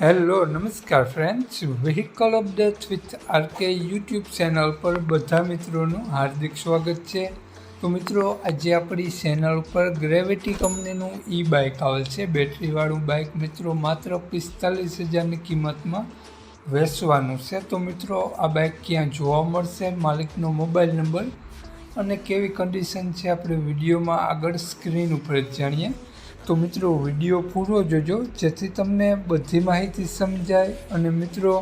Hello નમસ્કાર friends vehicle update with RK YouTube channel પર બધા મિત્રોનું હાર્દિક સ્વાગત છે. તો મિત્રો, આજે આપણી ચેનલ ઉપર ગ્રેવિટી કંપનીનું ઈ બાઇક આવેલ છે. બેટરીવાળું બાઇક મિત્રો માત્ર પિસ્તાલીસ હજારની કિંમતમાં વેચવાનું છે. તો મિત્રો, આ બાઇક ક્યાં જોવા મળશે? માલિકનો મોબાઈલ નંબર અને કેવી કન્ડિશન છે? આપણે વિડીયોમાં આગળ સ્ક્રીન ઉપર જ જાણીએ. તો મિત્રો, વીડિયો પૂરો જોજો, જેથી તમને બધી માહિતી સમજાય અને મિત્રો,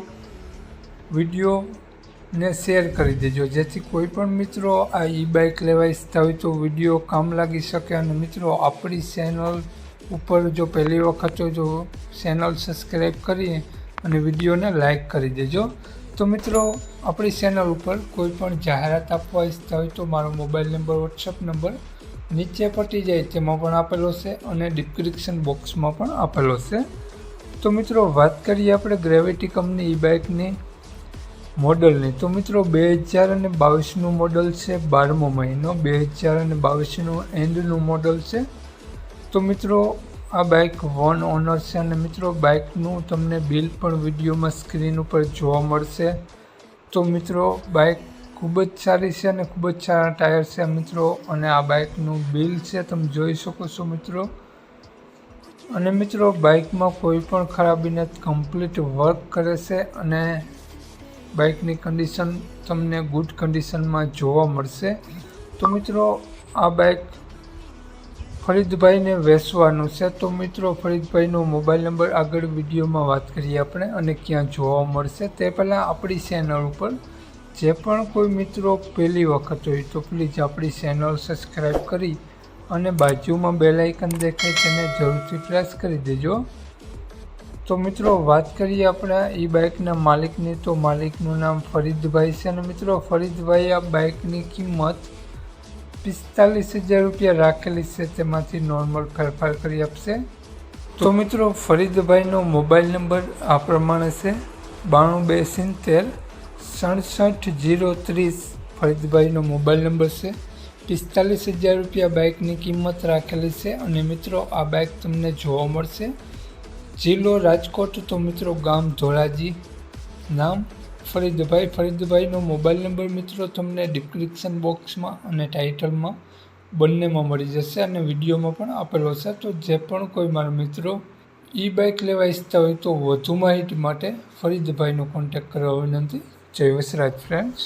વિડીયોને શેર કરી દેજો. જેથી કોઈ પણ મિત્રો આ ઈ બાઇક લેવા ઈચ્છતા હોય તો વીડિયો કામ લાગી શકે અને મિત્રો, આપણી ચેનલ ઉપર જો પહેલી વખત જો ચેનલ સબસ્ક્રાઈબ કરી અને વિડીયોને લાઇક કરી દેજો. તો મિત્રો, આપણી ચેનલ ઉપર કોઈ પણ જાહેરાત આપવા ઈચ્છતા હોય તો મારો મોબાઈલ નંબર વોટ્સઅપ નંબર નીચે પટી જાય તેમાં પણ આપેલો છે અને ડિસ્ક્રિપ્શન બોક્સમાં પણ આપેલો છે. તો મિત્રો, વાત કરીએ આપણે ગ્રેવિટી કંપની ઈ બાઇકની મોડલની. તો મિત્રો બે હજાર અને બાવીસનું મોડલ છે, બારમો મહિનો. બે હજાર અને બાવીસનું એન્ડનું મોડલ છે. તો મિત્રો, આ બાઇક વન ઓનર છે અને મિત્રો બાઇકનું તમને બિલ પણ વિડીયોમાં સ્ક્રીન ઉપર જોવા મળશે. તો મિત્રો બાઇક ખૂબ જ સારી છે અને ખૂબ જ સારા ટાયર છે મિત્રો. અને આ બાઇકનું બિલ છે, તમે જોઈ શકો છો મિત્રો. અને મિત્રો, બાઇકમાં કોઈ પણ ખરાબી કમ્પ્લીટ વર્ક કરે છે અને બાઇકની કન્ડિશન તમને ગુડ કન્ડિશનમાં જોવા મળશે. તો મિત્રો, આ બાઇક ફરીદભાઈને વેચવાનું છે. તો મિત્રો, ફરીદભાઈનો મોબાઈલ નંબર આગળ વિડીયોમાં વાત કરીએ આપણે અને ક્યાં જોવા મળશે તે પહેલાં આપણી ચેનલ ઉપર જે પણ કોઈ મિત્રો પહેલી વખત હોય તો પ્લીઝ આપણી ચેનલ સબસ્ક્રાઈબ કરી અને બાજુમાં બેલ આઇકન દેખાય તેને જરૂરથી પ્રેસ કરી દેજો. તો મિત્રો, વાત કરીએ આપણા ઈ બાઇકના માલિકની. તો માલિકનું નામ ફરીદભાઈ છે અને મિત્રો, ફરીદભાઈ, આ બાઇકની કિંમત પિસ્તાલીસ હજાર રૂપિયા રાખેલી છે. તેમાંથી નોર્મલ ફેરફાર કરી આપશે. તો મિત્રો, ફરીદભાઈનો મોબાઈલ નંબર આ પ્રમાણે છે. બાણું બે સિત્તેર સડસઠ જીરો ત્રીસ ફરીદભાઈનો મોબાઈલ નંબર છે. પિસ્તાલીસ હજાર રૂપિયા બાઇકની કિંમત રાખેલી છે અને મિત્રો આ બાઇક તમને જોવા મળશે. જિલ્લો રાજકોટ તો મિત્રો ગામ ધોળાજી. નામ ફરીદભાઈ. ફરીદભાઈનો મોબાઈલ નંબર મિત્રો તમને ડિસ્ક્રિપ્શન બોક્સમાં અને ટાઇટલમાં બંનેમાં મળી જશે અને વિડીયોમાં પણ આપેલો છે. તો જે પણ કોઈ મારા મિત્રો ઈ બાઇક લેવા ઈચ્છતા હોય તો વધુ માહિતી માટે ફરીદભાઈનો કોન્ટેક્ટ કરવા વિનંતી. જય વસરાજ ફ્રેન્ડ્સ